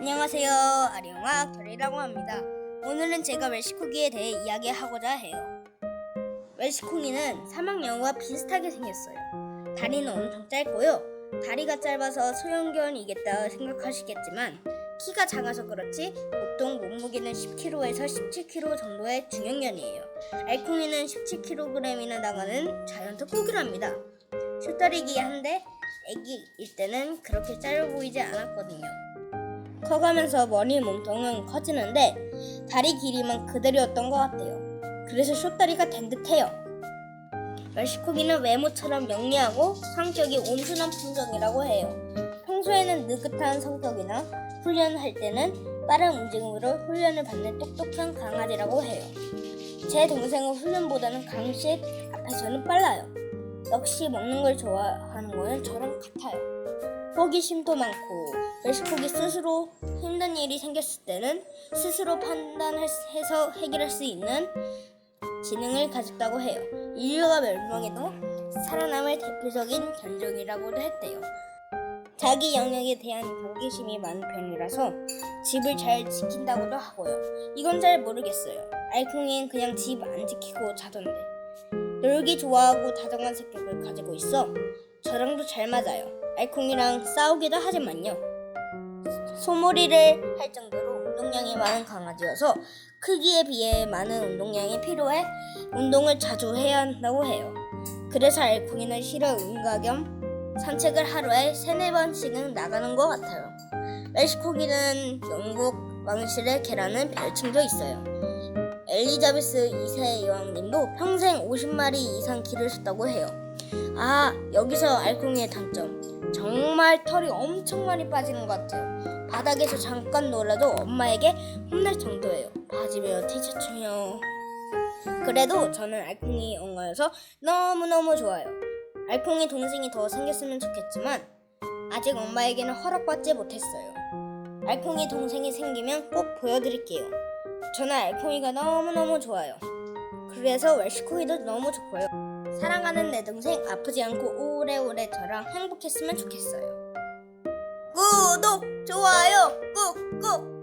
안녕하세요. 아리영아 결이라고 합니다. 오늘은 제가 웰시코기에 대해 이야기하고자 해요. 웰시코기는 사막여우와 비슷하게 생겼어요. 다리는 엄청 짧고요. 다리가 짧아서 소형견이겠다 생각하시겠지만 키가 작아서 그렇지 보통 몸무게는 10kg에서 17kg 정도의 중형견이에요. 알콩이는 17kg이나 나가는 자이언트 코기랍니다. 슛다리기 한데 애기일 때는 그렇게 짧아 보이지 않았거든요. 커가면서 머리 몸통은 커지는데 다리 길이만 그대로였던 것 같아요. 그래서 숏다리가 된 듯해요. 멸시코기는 외모처럼 명리하고 성격이 온순한 품종이라고 해요. 평소에는 느긋한 성격이나 훈련할 때는 빠른 움직임으로 훈련을 받는 똑똑한 강아지라고 해요. 제 동생은 훈련보다는 강식 앞에서는 빨라요. 역시 먹는 걸 좋아하는 거는 저랑 같아요. 호기심도 많고 멸시코기 스스로 힘든 일이 생겼을 때는 스스로 판단해서 해결할 수 있는 지능을 가졌다고 해요. 인류가 멸망해도 살아남을 대표적인 견종이라고도 했대요. 자기 영역에 대한 호기심이 많은 편이라서 집을 잘 지킨다고도 하고요. 이건 잘 모르겠어요. 알콩이는 그냥 집 안 지키고 자던데. 놀기 좋아하고 다정한 성격을 가지고 있어 저랑도 잘 맞아요. 알콩이랑 싸우기도 하지만요. 소몰이를 할 정도로 운동량이 많은 강아지여서 크기에 비해 많은 운동량이 필요해 운동을 자주 해야 한다고 해요. 그래서 알콩이는 실어 응가 겸 산책을 하루에 세네 번씩은 나가는 것 같아요. 멜시코기는 영국 왕실의 개라는 별칭도 있어요. 엘리자베스 2세 여왕님도 평생 50마리 이상 기르셨다고 해요. 아, 여기서 알콩이의 단점. 정말 털이 엄청 많이 빠지는 것 같아요. 바닥에서 잠깐 놀아도 엄마에게 혼날 정도예요. 바지며 티셔츠며. 그래도 저는 알콩이 엄마여서 너무너무 좋아요. 알콩이 동생이 더 생겼으면 좋겠지만 아직 엄마에게는 허락받지 못했어요. 알콩이 동생이 생기면 꼭 보여드릴게요. 저는 알콩이가 너무너무 좋아요. 그래서 웰시코이도 너무 좋고요. 사랑하는 내 동생 아프지 않고 오래오래 저랑 행복했으면 좋겠어요. 구독, 좋아요, 꾹꾹